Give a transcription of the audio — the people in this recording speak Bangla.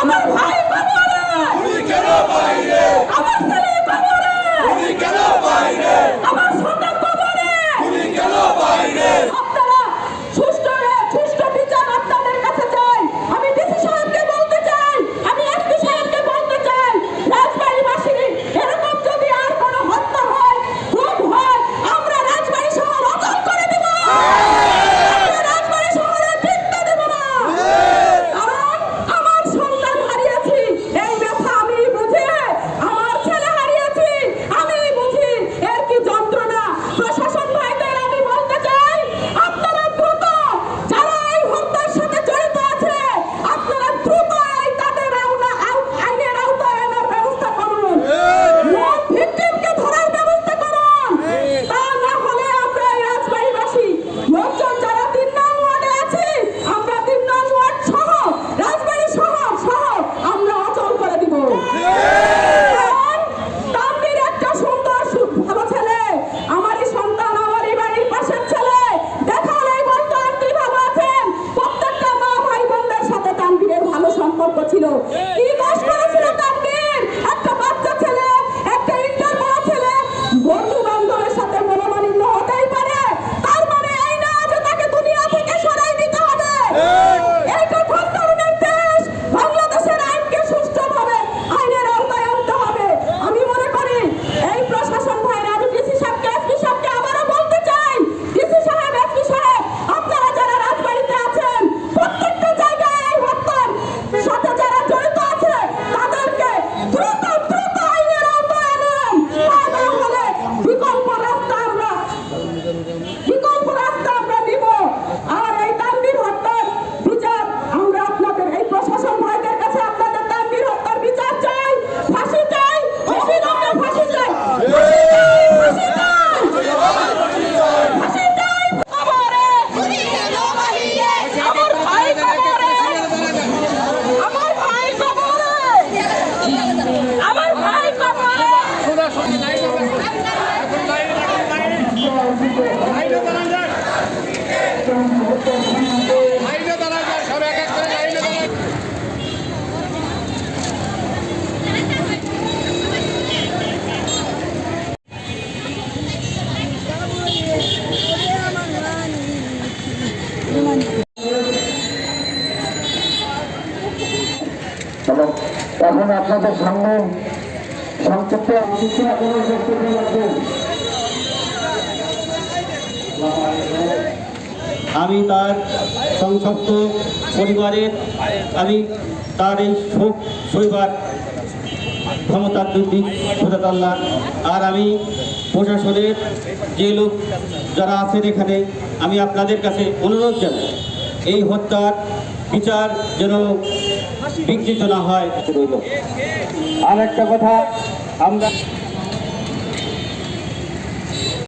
আমার ভাই বাবা কেন ভাই? filho. E vai এখন আপনাদের সামনে সংক্ষিপ্ত আলোচনা করার বক্তব্য রাখবেন আমি তার সংসপ্ত পরিবারের, আমি তার এই শোক শৈবার ক্ষমতার দুর্দিক খোদাতাল্লাহ আর আমি প্রশাসনের যে লোক যারা আছেন এখানে, আমি আপনাদের কাছে অনুরোধ জানাই, এই হত্যার বিচার যেন বিঘ্নিত না হয়। আর একটা কথা, আমরা